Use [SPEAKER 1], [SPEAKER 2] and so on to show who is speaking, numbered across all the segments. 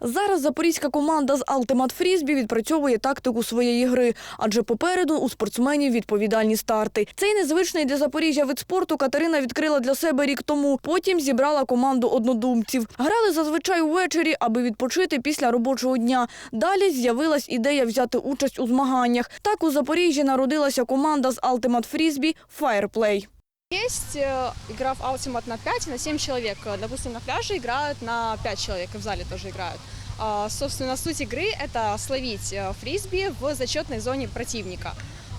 [SPEAKER 1] Зараз запорізька команда з Ultimate Фрізбі відпрацьовує тактику своєї гри, адже попереду у спортсменів відповідальні старти. Цей незвичний для Запоріжжя вид спорту Катерина відкрила для себе рік тому. Потім зібрала команду однодумців. Грали зазвичай увечері, аби відпочити після робочого дня. Далі з'явилась ідея взяти участь у змаганнях. Так у Запоріжжі народилася команда з Ultimate Фрізбі Fireplay.
[SPEAKER 2] Есть э, игра в Ultimate на 5 и на 7 человек. Э, Допустим, на пляже играют на 5 человек, и в зале тоже играют. А, Собственно, суть игры – это словить э, фрисби в зачетной зоне противника.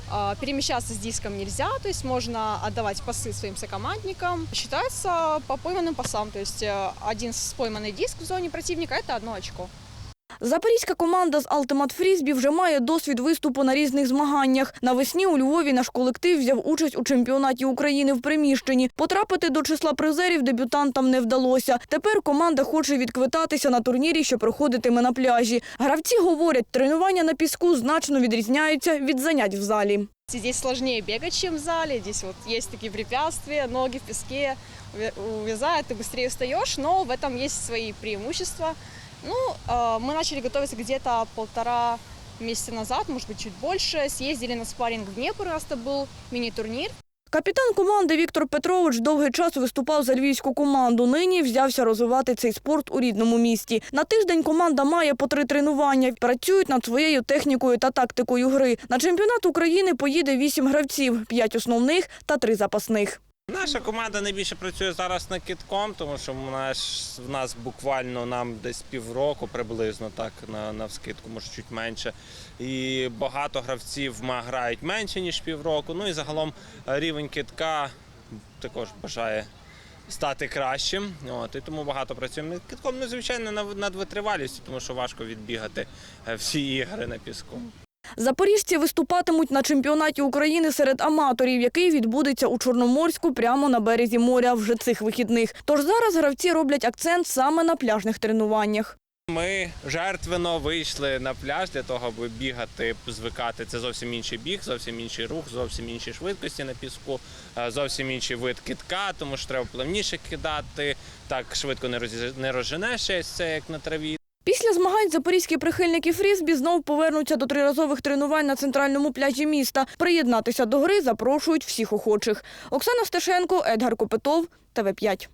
[SPEAKER 2] А, Перемещаться с диском нельзя, то есть можно отдавать пасы своим сокомандникам. Считается по пойманным пасам, то есть один пойманный диск в зоне противника – это одно очко.
[SPEAKER 1] Запорізька команда з Ultimate Фрізбі вже має досвід виступу на різних змаганнях. Навесні у Львові наш колектив взяв участь у чемпіонаті України в приміщенні. Потрапити до числа призерів дебютантам не вдалося. Тепер команда хоче відквитатися на турнірі, що проходитиме на пляжі. Гравці говорять, тренування на піску значно відрізняються від занять в залі.
[SPEAKER 2] Здесь сложнее бегать, чем в зале. Здесь вот есть такие препятствия, ноги в песке увя- увязают, ты быстрее устаешь, но в этом есть свои преимущества. Ну, э, мы начали готовиться где-то полтора месяца назад, может быть, чуть больше. Съездили на спарринг в Днепр, у нас это был мини-турнир.
[SPEAKER 1] Капітан команди Віктор Петрович довгий час виступав за львівську команду. Нині взявся розвивати цей спорт у рідному місті. На тиждень команда має по три тренування. Працюють над своєю технікою та тактикою гри. На чемпіонат України поїде вісім гравців, п'ять основних та три запасних.
[SPEAKER 3] Наша команда найбільше працює зараз на кітком, тому що в нас, в нас буквально нам десь півроку приблизно так на, на вскидку, може чуть менше. І багато гравців грають менше, ніж півроку. Ну і загалом е, рівень китка також бажає стати кращим. От, і тому багато працюємо над китком. Ну, звичайно, над витривалістю, тому що важко відбігати е, всі ігри на піску.
[SPEAKER 1] Запоріжці виступатимуть на чемпіонаті України серед аматорів, який відбудеться у Чорноморську прямо на березі моря вже цих вихідних. Тож зараз гравці роблять акцент саме на пляжних тренуваннях.
[SPEAKER 3] Ми жертвенно вийшли на пляж для того, аби бігати, звикати. Це зовсім інший біг, зовсім інший рух, зовсім інші швидкості на піску, зовсім інший вид китка, тому що треба плавніше кидати. Так швидко не роз- не розженеш це як на траві.
[SPEAKER 1] Змагань запорізькі прихильники фрізбі знов повернуться до триразових тренувань на центральному пляжі міста. Приєднатися до гри запрошують всіх охочих. Оксана Стешенко, Едгар Копитов, ТВ5.